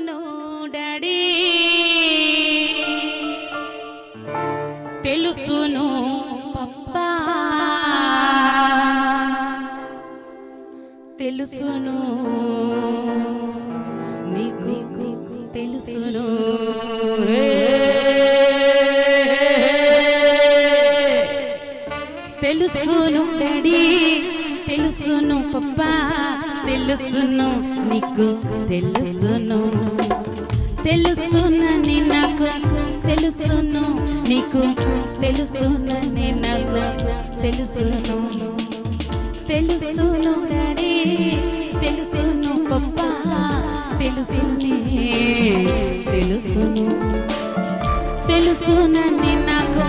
తెలుసును డాడీ తెలుసును పప్పా. తెలుసును నీకు తెలుసును. తెలుసును డాడీ తెలుసును పప్పా. తెలుసును నీకు తెలుసును. తెలుసునని నాకు తెలుసును నీకు తెలుసునని నాకు తెలుసును. తెలుసును డాడీ తెలుసును పప్పా తెలుసునే తెలుసును. తెలుసునని నాకు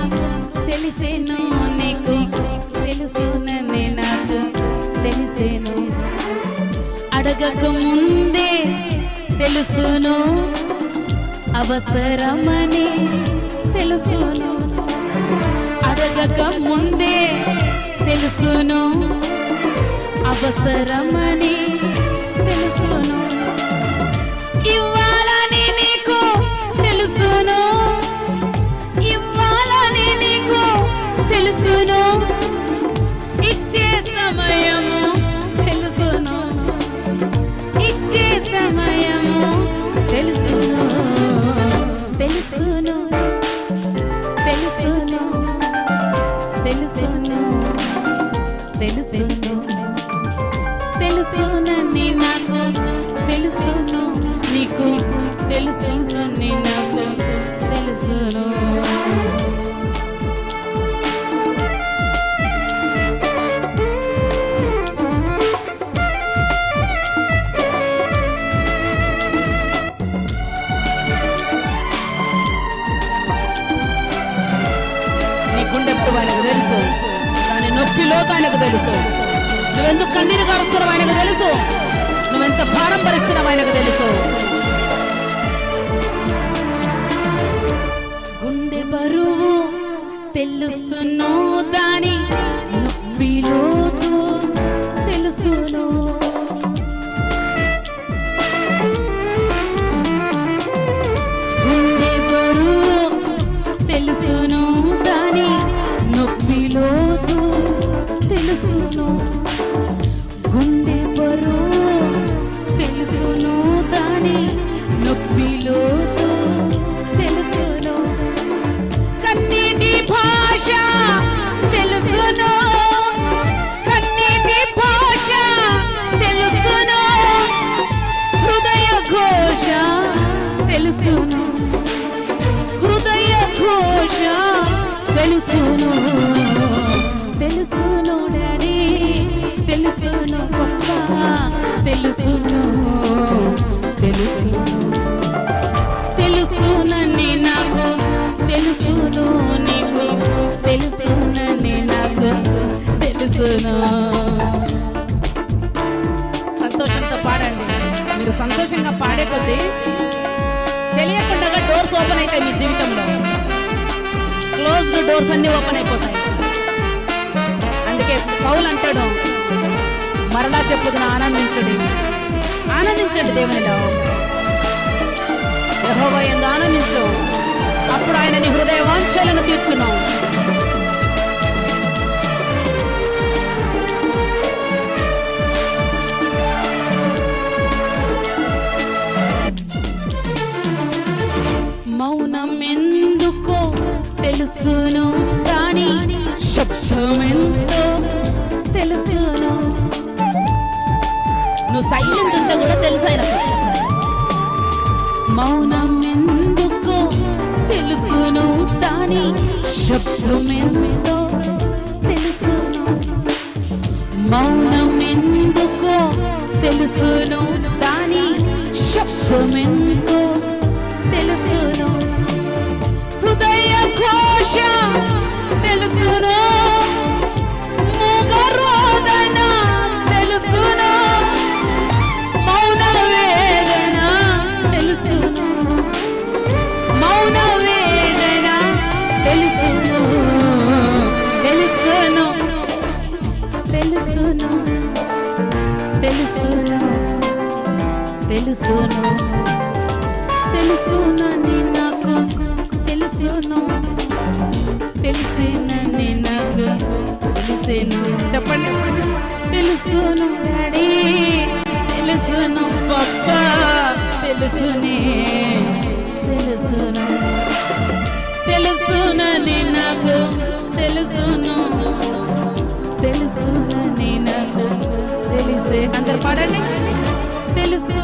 తెలిసేను. అడగక ముందే తెలుసును. అవసరమని తెలుసును. అడగక ముందే తెలుసును. అవసరమని తెలుసును. తెలుసును నీ ఆయనకు తెలుసు. దాని నొప్పి లోతు తెలుసు. నువ్వెందుకు కన్నీరు కారుస్తున్నావు ఆయనకు తెలుసు. నువ్వెంత భారం భరిస్తున్నావు ఆయనకు తెలుసు. తెలుసునని నాకు తెలుసును నీకు తెలుసునని నాకు తెలుసును. సంతోషంతో పాడండి. మీరు సంతోషంగా పాడేపోతే తెలియకుండా డోర్స్ ఓపెన్ అవుతాయి మీ జీవితంలో. క్లోజ్డ్ డోర్స్ అన్ని ఓపెన్ అయిపోతాయి. అందుకే పౌలు అంటాడు మరలా చెప్పుదని ఆనందించండి. ఆనందించండి దేవునిలో. యెహోవా ఎందు ఆనందించు. అప్పుడు ఆయన నీ హృదయ వాంఛలను తీర్చును. మౌనం ఎందుకో తెలుసును కానీ శబ్దం ఎంతో తెలుసును. నువ్వు సైలెంట్ ఉంటే కూడా తెలుసు ఆయనకు. మౌనం ఎందుకో తెలుసును దాని శబ్దం ఎంతో తెలుసును. మౌనం ఎందుకో తెలుసును దాని శబ్దం ఎంతో తెలుసును. హృదయ ఘోష తెలుసును. తెలుసును తెలుసును తెలుసును తెలుసును తెలుసును తెలుసునని నాకు తెలుసును తెలిసినని నాకు తెలిసేను చెప్పండి తెలుసును డాడీ తెలుసును పప్ప తెలుసునే తెలిసే పాడండి తెలుసు.